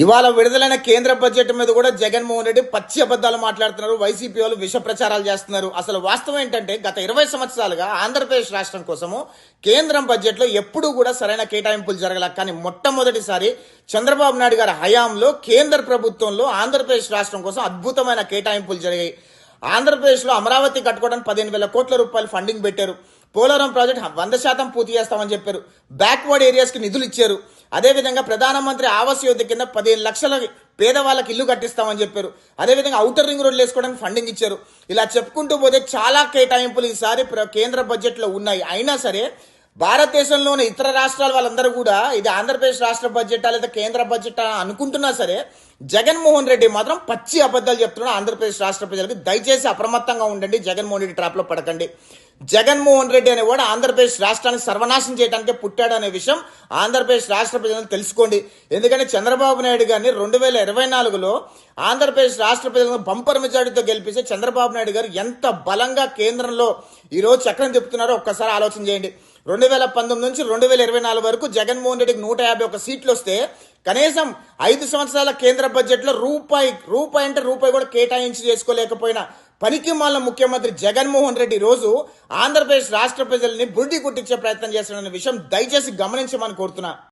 ఇవాళ విడుదలైన కేంద్ర బడ్జెట్ మీద కూడా జగన్మోహన్ రెడ్డి పచ్చి అబద్ధాలు మాట్లాడుతున్నారు. వైసీపీ వాళ్ళు విష ప్రచారాలు చేస్తున్నారు. అసలు వాస్తవం ఏంటంటే గత ఇరవై సంవత్సరాలుగా ఆంధ్రప్రదేశ్ రాష్ట్రం కోసము కేంద్రం బడ్జెట్లో ఎప్పుడూ కూడా సరైన కేటాయింపులు జరగల. కానీ మొట్టమొదటిసారి చంద్రబాబు నాయుడు గారి హయాంలో కేంద్ర ప్రభుత్వంలో ఆంధ్రప్రదేశ్ రాష్ట్రం కోసం అద్భుతమైన కేటాయింపులు జరిగాయి. ఆంధ్రప్రదేశ్లో అమరావతి కట్టుకోవడానికి పదిహేను వేల కోట్ల రూపాయలు ఫండింగ్ పెట్టారు. పోలవరం ప్రాజెక్ట్ వంద శాతం పూర్తి చేస్తామని చెప్పారు. బ్యాక్వర్డ్ ఏరియాస్కి నిధులు ఇచ్చారు. అదేవిధంగా ప్రధానమంత్రి ఆవాస్ యోజన కింద పదిహేను లక్షల పేదవాళ్ళకి ఇల్లు కట్టిస్తామని చెప్పారు. అదేవిధంగా అవుటర్ రింగ్ రోడ్లు వేసుకోవడానికి ఫండింగ్ ఇచ్చారు. ఇలా చెప్పుకుంటూ పోతే చాలా కేటాయింపులు ఈసారి ప్ర- కేంద్ర బడ్జెట్లో ఉన్నాయి. అయినా సరే భారతదేశంలోని ఇతర రాష్ట్రాల వాళ్ళందరూ కూడా ఇది ఆంధ్రప్రదేశ్ రాష్ట్ర బడ్జెట్ లేదా కేంద్ర బడ్జెట్ అనుకుంటున్నా సరే జగన్మోహన్ రెడ్డి మాత్రం పచ్చి అబద్ధాలు చెప్తున్నాడు ఆంధ్రప్రదేశ్ రాష్ట్ర ప్రజలకు. దయచేసి అప్రమత్తంగా ఉండండి జగన్మోహన్ రెడ్డి ట్రాప్లో పడకండి. జగన్మోహన్ రెడ్డి అనేవాడు ఆంధ్రప్రదేశ్ రాష్ట్రాన్ని సర్వనాశనం చేయడానికి పుట్టాడు అనే విషయం ఆంధ్రప్రదేశ్ రాష్ట్ర ప్రజలను తెలుసుకోండి. ఎందుకంటే చంద్రబాబు నాయుడు గారిని రెండు వేల ఇరవై నాలుగులో ఆంధ్రప్రదేశ్ రాష్ట్ర ప్రజలను బంపర్ మెజార్టీతో గెలిపిస్తే చంద్రబాబు నాయుడు గారు ఎంత బలంగా కేంద్రంలో ఈరోజు చక్రం చెబుతున్నారో ఒక్కసారి ఆలోచన చేయండి. రెండు వేల పంతొమ్మిది నుంచి రెండు వేల ఇరవై నాలుగు వరకు జగన్మోహన్ రెడ్డికి నూట యాభై ఒక సీట్లు వస్తే కనీసం ఐదు సంవత్సరాల కేంద్ర బడ్జెట్లో రూపాయి రూపాయి అంటే రూపాయి కూడా కేటాయించి చేసుకోలేకపోయినా పనికి మాల ముఖ్యమంత్రి జగన్మోహన్ రెడ్డి రోజు ఆంధ్రప్రదేశ్ రాష్ట్ర ప్రజల్ని బురిడి కొట్టించే ప్రయత్నం చేస్తున్న విషయం దయచేసి గమనించమని కోరుతున్నా.